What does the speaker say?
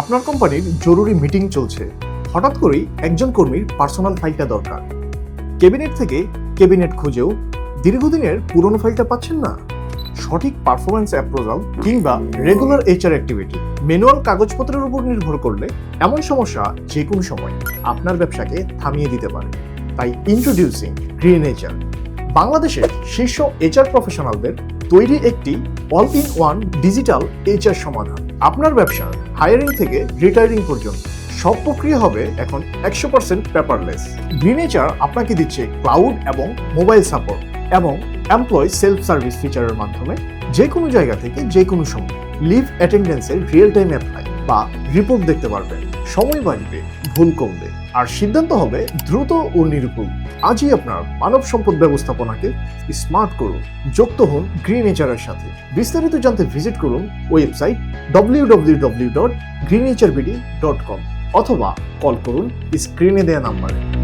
আপনার কোম্পানির জরুরি মিটিং চলছে। হঠাৎ করেই একজন কর্মীর পার্সোনাল ফাইলটা দরকার। ক্যাবিনেট থেকে ক্যাবিনেট খুঁজেও দীর্ঘদিনের পুরনো ফাইলটা পাচ্ছেন না। সঠিক পারফরমেন্স অ্যাপ্রোজাল কিংবা রেগুলার এইচআর অ্যাক্টিভিটি ম্যানুয়াল কাগজপত্রের উপর নির্ভর করলে এমন সমস্যা যে কোনো সময় আপনার ব্যবসাকে থামিয়ে দিতে পারে। তাই ইন্ট্রোডিউসিং গ্রিন এইচআর বাংলাদেশের শীর্ষ এইচআর প্রফেশনালদের তৈরি একটি all in one digital HR সমাধান। আপনার ব্যবসার হায়ারিং থেকে রিটায়ারিং পর্যন্ত। সব প্রক্রিয়া হবে এখন একশো পার্সেন্ট পেপারলেস গ্রিন এইচআর আপনাকে দিচ্ছে ক্লাউড এবং মোবাইল সাপোর্ট এবং এমপ্লয় সেলফ সার্ভিস ফিচারের মাধ্যমে যে কোনো জায়গা থেকে যে কোনো সময় লিভ অ্যাটেন্ডেন্সের রিয়েল টাইম অ্যাপ্লাই বা রিপোর্ট দেখতে পারবেন সময় বাড়বে ভুল কমবে। আর সিদ্ধান্ত হবে দ্রুত ও নির্ভুল আজই আপনার মানব সম্পদ ব্যবস্থাপনাকে স্মার্ট করুন। যুক্ত হন গ্রিন এচারের সাথে। বিস্তারিত জানতে ভিজিট করুন website W W W dot অথবা কল করুন স্ক্রিনে দেওয়া নাম্বারে